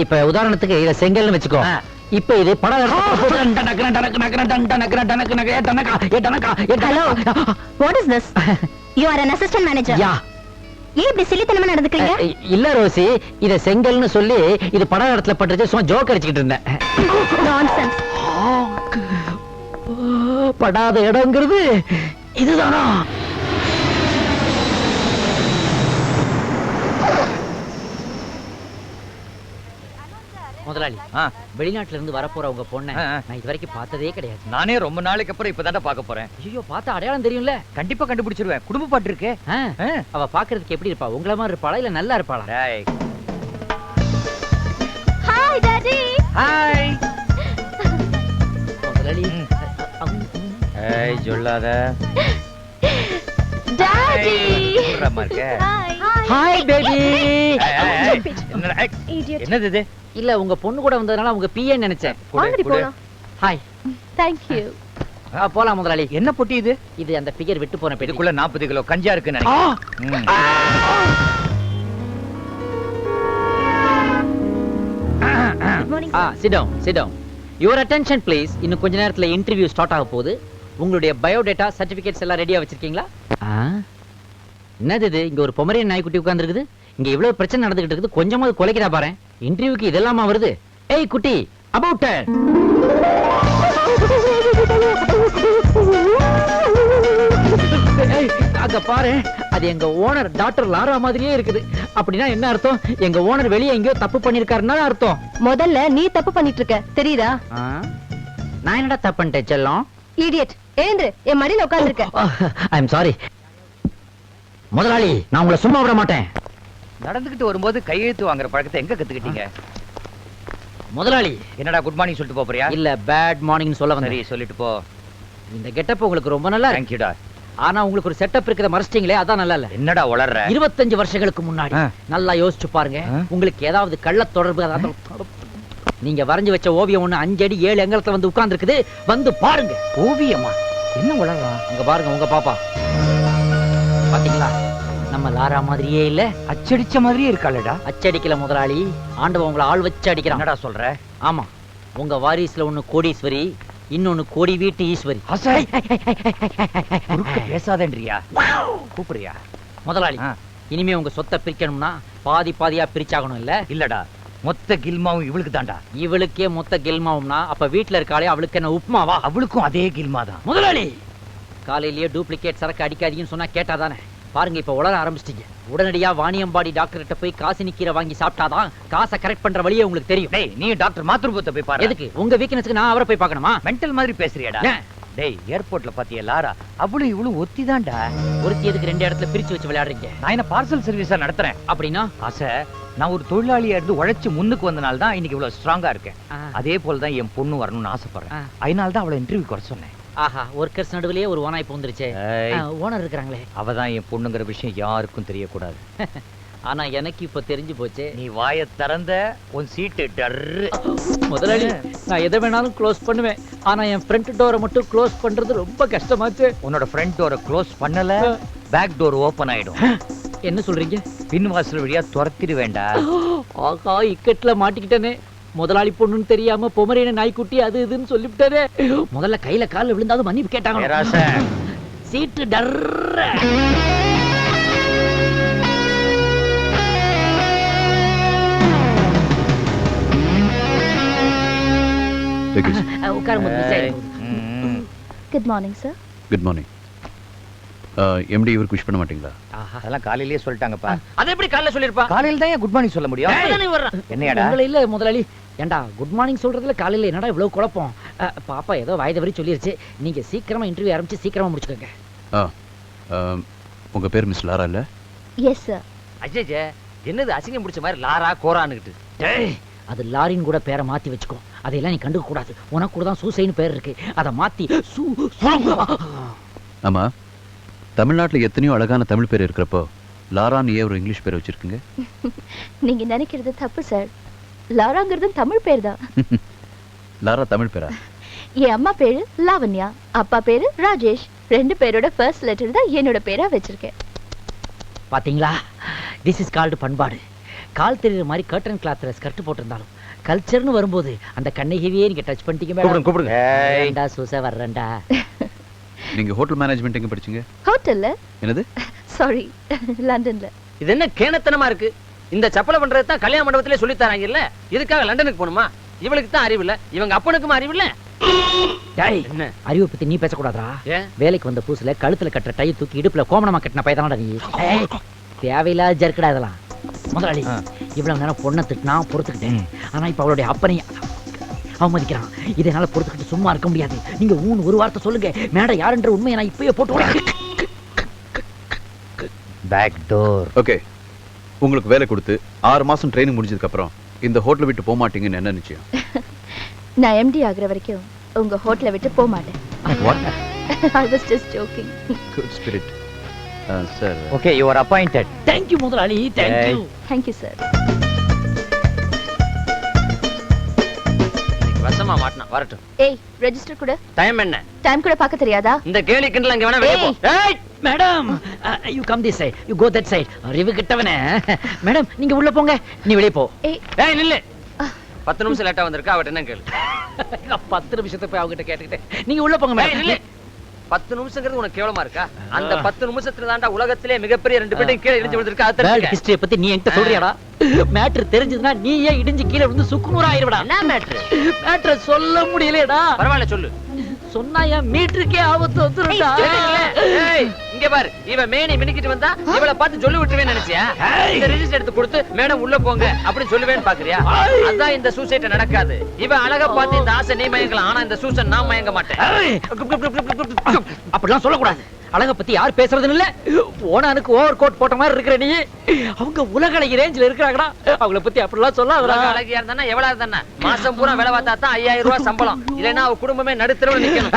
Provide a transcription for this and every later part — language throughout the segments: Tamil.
இப்ப உதாரணத்துக்கு இத செங்கல்னு வச்சுக்கோ. இப்ப இது படம் hello what is this you are an assistant manager யா ஏன் இப்படி சிலித்தனமா நடந்துக்கிறீங்க இல்ல ரோசி இத செங்கல்னு சொல்லி இது படம் இடத்துல பட்டுச்சு சும்மா ஜோக் அடிச்சுக்கிட்டு இருந்தேன் நான்சென்ஸ் படாத இடங்கிறது இதுதானா முதலாளி. வெளிநாட்டுல இருந்து வரப்போற உங்க பொண்ணை. நான் இது வரைக்கும் பார்த்ததே கிடையாது. நானே ரொம்ப நாளைக்கு அப்புறம் இப்பதான் பார்க்க போறேன். ஐயோ பார்த்தா அடையாளம் தெரியும்ல? கண்டிப்பா கண்டுபிடிச்சிருவேன். குடும்ப பாட்டு இருக்கே. அவ பாக்குறதுக்கு எப்படி இருப்பா? உங்கள மாதிரி இருப்பாளா இல்ல நல்லா இருப்பாளா. ஹாய் டாடி ஹாய் முதலாளி ஏய் சொல்லாத. டாடி இருக்க. ஹாய் பேபி என்னது இது? இல்ல உங்க பொண்ணு கூட வந்ததுனால உங்க பிஏன்னு நினைச்சேன். ஹாய் தேங்க் யூ போலாம். முதலாளி. என்ன பொட்டி இது? இது அந்த பிகர் விட்டு போன பெட்டி. இதுக்குள்ள நாற்பது கிலோ கஞ்சா டவுன் யுவர் அட்டென்ஷன் ப்ளீஸ் இன்னும் கொஞ்ச நேரத்துல இன்டர்வியூ ஸ்டார்ட் ஆக போகுது. உங்களுடைய பயோடேட்டா சர்டிபிகேட்ஸ் எல்லாம் ரெடியா வச்சிருக்கீங்களா? என்னது இது? இங்க ஒரு பொமரியன் நாய்க்குட்டி உட்கார்ந்திருக்குது. இங்க இவ்வளவு பிரச்சனை நடந்துகிட்டு இருக்குது. கொஞ்சமாவது குலைக்கிறா பாரு. இன்டர்வியூக்கு இதெல்லாமா வருது? ஏய் குட்டி அபவுட் அங்க பாரு. அது எங்க ஓனர் டாக்டர் லாரா மாதிரியே இருக்குது. அப்படின்னா என்ன அர்த்தம்? எங்க ஓனர் வெளியே எங்கேயோ தப்பு பண்ணிருக்காருன்னா அர்த்தம்? முதல்ல நீ தப்பு பண்ணிட்டு இருக்க தெரியுதா? நான் என்னடா தப்பு பண்ணிட்டேன் செல்லம்? இடியட் ஏந்து என் மடியில உட்கார்ந்திருக்க. ஐ எம் சாரி முதலாளி நான் உங்களை சும்மா விட மாட்டேன். நடந்துகிட்டு வரும்போது கையெழுத்து வாங்குற பழக்கத்தை எங்க கத்துக்கிட்டீங்க? முதலாளி. என்னடா குட் மார்னிங் சொல்லிட்டு போப் போறியா? இல்ல பேட் மார்னிங் சொல்ல சரி வந்தேன் சொல்லிட்டு போ. இந்த கெட்டப் உங்களுக்கு ரொம்ப நல்லா இருக்கு. தேங்க்யூடா ஆனா உங்களுக்கு ஒரு செட்டப் இருக்கிறத மறைச்சிட்டீங்களே அதான் நல்லா இல்ல. என்னடா உளர்ற? இருபத்தஞ்சு வருஷங்களுக்கு முன்னாடி. ஆ. நல்லா யோசிச்சு பாருங்க. ஆ. உங்களுக்கு ஏதாவது கள்ள தொடர்பு அதாவது நீங்க வரைஞ்சு வச்ச ஓவியம் ஒண்ணு அஞ்சு அடி ஏழு எங்கலத்துல வந்து உட்கார்ந்து இருக்குது வந்து பாருங்க. ஓவியமா? என்ன உளறான் உங்க பாருங்க உங்க பாப்பா. பாத்தீங்களா? நம்ம லாரா மாதிரியே இல்ல. அச்சடிச்ச மாதிரியே இருக்காளடா. அச்சடிக்கல முதலாளி. ஆண்டவன் உங்களை ஆள் வச்சு அடிக்கிறான். என்னடா சொல்ற? ஆமா. உங்க வாரிசுல ஒண்ணு கோடீஸ்வரி இன்னொன்னு கோடி வீட்டு ஈஸ்வரி. பேசாதேன்றியா? கூப்பிடுறியா? முதலாளி. இனிமே உங்க சொத்தை பிரிக்கணும்னா பாதி பாதியா பிரிச்சாகணும் இல்ல? இல்லடா. மொத்த கில்மாவும் இவளுக்கு தான்டா. இவளுக்கே மொத்த கெல்மாவும்னா அப்ப வீட்டுல இருக்காளே அவளுக்கு என்ன உப்புமாவா? அவளுக்கும் அதே கில்மா தான் முதலாளி! காலையிலேயே டூப்ளிகேட் சரக்கு அடிக்காதீங்கன்னு சொன்னா கேட்டாதானே? பாருங்க இப்ப உளர ஆரம்பிச்சிட்டீங்க. உடனடியா வாணியம்பாடி டாக்டர் கிட்ட போய் காசினி கீரை வாங்கி சாப்பிட்டாதான் காசை கரெக்ட் பண்ற வழியே உங்களுக்கு தெரியும். டேய் நீ டாக்டர் மாத்ருபத்தை போய் பாரு. எதுக்கு? உங்க வீக்னஸ்க்கு நான் அவரை போய் பார்க்கணுமா? மென்டல் மாதிரி பேசுறியாடா? டேய் ஏர்போர்ட்ல பாத்தியா லாரா? அவளும் இவளும் ஒத்தி தான்டா ஒருத்தி எதுக்கு ரெண்டு இடத்துல பிரிச்சு வச்சு விளையாடுறீங்க? நான் என்ன பார்சல் சர்வீஸா நடத்துறேன்? அப்படின்னா? ஆசை நான் ஒரு தொழிலாளியா இருந்து உழைச்சு முன்னுக்கு வந்தனால தான் இன்னைக்கு இவ்வளவு ஸ்ட்ராங்கா இருக்கேன். அதே போல தான் என் பொண்ணு வரணும்னு ஆசைப்படுறேன். அதனால தான் அவளை இன்டர்வியூ குறை சொன்னேன். ஆஹா ஒர்க்கர்ஸ் நடுவுலயே ஒரு ஓனாய் பூந்துருச்சே. ஓனர் இருக்கிறாங்களே. அவ தான் என் பொண்ணுங்கிற விஷயம் யாருக்கும் தெரியக்கூடாது. ஆனா எனக்கு இப்ப தெரிஞ்சு போச்சு. நீ வாயை திறந்த உன் சீட்டு டர்ரு. முதலாளி நான் எதை வேணாலும் க்ளோஸ் பண்ணுவேன். ஆனா என் ஃப்ரண்ட் டோரை மட்டும் க்ளோஸ் பண்றது ரொம்ப கஷ்டமாச்சு. உன்னோட ஃப்ரண்ட் டோரை க்ளோஸ் பண்ணல பேக் டோர் ஓபன் ஆயிடும். என்ன சொல்றீங்க? பின் வாசல் வழியா துரத்திடு வேண்டாம் ஆகா இக்கட்ல மாட்டிக்கிட்டனே. முதலாளி பொண்ணுன்னு தெரியாம பொமரேன நாய்க்குட்டி அது இதுன்னு சொல்லிவிட்டாரே முதல்ல கையில கால்ல விழுந்தாலும் மன்னிப்பு கேட்டாங்க. சீட்டு டர்ற. Good morning sir. Good morning MD இவருக்கு விஷ் பண்ண மாட்டீங்களா. அதெல்லாம் காலையிலேயே சொல்லிட்டாங்கப்பா. அதை எப்படி காலைல சொல்லிருப்பா காலையில தான் குட் மார்னிங் சொல்ல முடியும். என்னையாடா? இல்ல முதலாளி. ஏண்டா குட் மார்னிங் சொல்றதுல காலையில என்னடா இவ்வளவு குழப்பம்? பாப்பா ஏதோ வாய் தவறி சொல்லிருச்சு. நீங்க சீக்கிரமா இன்டர்வியூ ஆரம்பிச்சு சீக்கிரமா முடிச்சுக்கோங்க. ஆ உங்க பேர் மிஸ் லாரா இல்ல? எஸ் சார் அஜய் என்னது அசிங்கம் பிடிச்ச மாதிரி லாரா கோரான்னுகிட்டு? டேய், அது லாரின் கூட பேரை மாத்தி வச்சுக்கோ. அதையெல்லாம் நீ கண்டுக்க கூடாது. உனக்கு கூட தான் சூசைன்னு பேர் இருக்கு. அதை மாத்தி சூ சூ- ஆமா தமிழ்நாட்டுல எத்தனையோ அழகான தமிழ் பேர் இருக்கிறப்போ லாரான்னு ஏன் ஒரு இங்கிலீஷ் பேர் வச்சிருக்கீங்க? நீங்க நினைக்கிறது தப்பு சார் லாராங்கிறது தமிழ் பேர் தான். லாரா தமிழ் பேரா? என் அம்மா பேரு லாவண்யா அப்பா பேரு ராஜேஷ். ரெண்டு பேரோட ஃபர்ஸ்ட் லெட்டர் தான் என்னோட பேரா வச்சிருக்கேன். பாத்தீங்களா? திஸ் இஸ் கால்டு பண்பாடு. கால் தெரியுற மாதிரி கர்டன் கிளாத்ல ஸ்கர்ட் போட்டிருந்தாலும் கல்ச்சர்னு வரும்போது அந்த கண்ணகிவியே நீங்க டச் பண்ணிட்டீங்க கூப்பிடுங்க மேடம் கூப்பிடுங்க வேண்டா சூச வர்றேன்டா. நீங்க ஹோட்டல் மேனேஜ்மெண்ட் எங்க படிச்சீங்க? ஹோட்டல்ல என்னது? சாரி லண்டன்ல இது என்ன கேணத்தனமா இருக்கு? இந்த சப்பலை பண்றது தான் கல்யாண மண்டபத்திலே சொல்லி தராங்க இல்ல இதுக்காக லண்டனுக்கு போகணுமா? இவளுக்கு தான் அறிவு இல்ல. இவங்க அப்பனுக்கும் அறிவு இல்ல. டேய் என்ன? அறிவை பத்தி நீ பேசக்கூடாதா ஏன்? வேலைக்கு வந்த புதுசுல கழுத்துல கட்டுற டை தூக்கி இடுப்புல கோமணமா கட்டின பையதானடா நீ. தேவையில்லாத ஜர்க்கடா இதெல்லாம். முதலாளி. இவ்வளவு நேரம் பொண்ணை திட்டினா பொறுத்துக்கிட்டேன். ஆனா இப்ப அவளுடைய அப்பனை அவமதிக்கிறான். இதை என்னால பொறுத்துக்கிட்டு சும்மா இருக்க முடியாது. நீங்க ஊன் ஒரு வார்த்தை சொல்லுங்க. மேடம் யாருன்ற உண்மையை நான் இப்பயே போட்டு. பேக் டோர் ஓகே உங்களுக்கு வேலை கொடுத்து ஆறு மாசம் ட்ரைனிங் முடிஞ்சதுக்கு அப்புறம் இந்த ஹோட்டலை விட்டு போக மாட்டீங்கன்னு என்ன நிச்சயம்? நான் எம்டி ஆகுற வரைக்கும் உங்க ஹோட்டலை விட்டு போக மாட்டேன். I was just joking good spirit sir okay you are appointed Thank you முதலாளி Thank you. Thank you sir வசமா மாட்டினா வரட்டும். ஏய் ரெஜிஸ்டர் கூட. டைம் என்ன? டைம் கூட பார்க்க தெரியாதா? இந்த கேலி கிண்டல் அங்க வேணா வெளிய போ. ஏய்! Madam you come this side you go that side அறிவு கிட்டவனே. மேடம் நீங்க உள்ள போங்க. நீ வெளியே போ. ஏய். நில்லு. பத்து நிமிஷம் லேட்டா வந்திருக்கா அவட்ட என்ன கேளு. பத்து நிமிஷத்தை போய் அவங்ககிட்ட கேட்டுக்கிட்டேன் நீங்க உள்ள போங்க ஏய், நில்லு. மேடம் பத்து நிமிஷங்கிறது உனக்கு கேவலமா இருக்கா? அந்த பத்து நிமிஷத்துல தாண்டா உலகத்திலே மிகப்பெரிய ரெண்டு பேரும் கீழே இடிஞ்சு விழுந்திருக்கா? அது. ஹிஸ்டரியை பத்தி நீ என்கிட்ட சொல்றியாடா? மேட்ரு தெரிஞ்சதுன்னா நீ ஏன் இடிஞ்சு கீழே விழுந்து சுக்குநூறு ஆயிருவடா. என்ன மேட்ரு மேட்ரை சொல்ல முடியலடா பரவாயில்ல சொல்லு. சொன்னா என் மீட்டருக்கே ஆபத்து வந்துருடா இங்க பாரு இவ மேனி மினிக்கிட்டு வந்தா இவள பார்த்து சொல்லி விட்டுருவேன்னு நினைச்சியா? இந்த ரெஜிஸ்டர் எடுத்து கொடுத்து மேடம் உள்ள போங்க அப்படின்னு சொல்லுவேன்னு பாக்குறியா? அதான் இந்த சூசைட் நடக்காது. இவ அழகா பார்த்து இந்த ஆசை நீ மயங்கலாம் ஆனா இந்த சூசன் நான் மயங்க மாட்டேன். அப்படிலாம் சொல்லக்கூடாது. அழக பத்தி யார் பேசுறதுன்னு இல்ல. ஓனானுக்கு ஓவர் கோட் போட்ட மாதிரி இருக்கிற நீ. அவங்க உலகளி ரேஞ்சில இருக்கிறாங்கடா. அவங்கள பத்தி அப்படிலாம் சொல்லாதடா. உலக அழகியா இருந்தா எவ்வளவு இருந்தா மாசம் பூரா வேலை பார்த்தா தான் ஐயாயிரம் ரூபாய் சம்பளம். இல்லைன்னா அவ குடும்பமே நடுத்தரவு நிக்கணும்.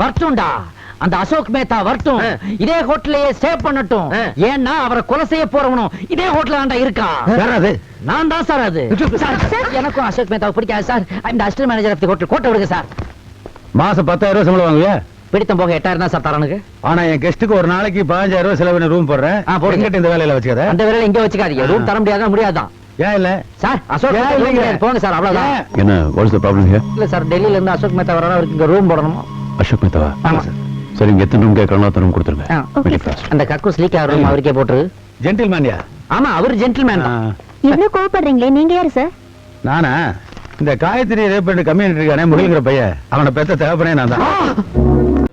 வரட்டும்டா. அந்த அசோக் மேத்தா வரட்டும். இதே ஹோட்டலையே ஸ்டே பண்ணட்டும். ஏன்னா அவரை கொலை செய்ய போறவனும் இதே ஹோட்டல் தான்டா இருக்கா. அது? நான் தான் சார் அது. எனக்கும் அசோக் மேத்தாவை பிடிக்காது சார். இந்த assistant manager of the hotel கோட்டை விடுங்க சார். மாசம் பத்தாயிரம் ரூபாய் சம்பளம் வாங்குவியா? பிடித்தம் போக எட்டாயிரம் தான் சார் தரனுக்கு ஆனா என் கெஸ்ட்டுக்கு ஒரு நாளைக்கு பதினஞ்சாயிரம் ரூபாய் செலவு ரூம் போடுறேன். போடுங்க. இந்த வேலையில வச்சுக்காத. அந்த வேலையில இங்க வச்சுக்காதீங்க. ரூம் தர முடியாதா முடியாதான் ஏன் இல்ல? சார் அசோக் மேத்தா. போங்க சார் அவ்வளவுதான்? என்ன வாட்ஸ் த ப்ராப்ளம் ஹியர் இல்ல சார் டெல்லியில இருந்து அசோக் மேத்தா வர அவருக்கு இங்க ரூம் போடணும்? அசோக் மேத்தாவா? ஆமா. சரி இங்க எத்தனை ரூம் கேட்கறாங்களோ அத்தனை room கொடுத்துருங்க. அந்த கக்கூஸ் லீக் ஆகிற ரூம் அவருக்கே போட்டுரு. ஜென்டில்மேன்யா ஆமா அவர் ஜென்டில்மேன் தான். இவ்வளவு கோவப்படுறீங்களே? நீங்க யாரு சார் நானா? இந்த காயத்ரி ரேப் பண்ணி கம்யூனிட்டி இருக்கானே முகிலுங்கிற பையன். அவனை பெத்த தகப்பனே நான் தான்.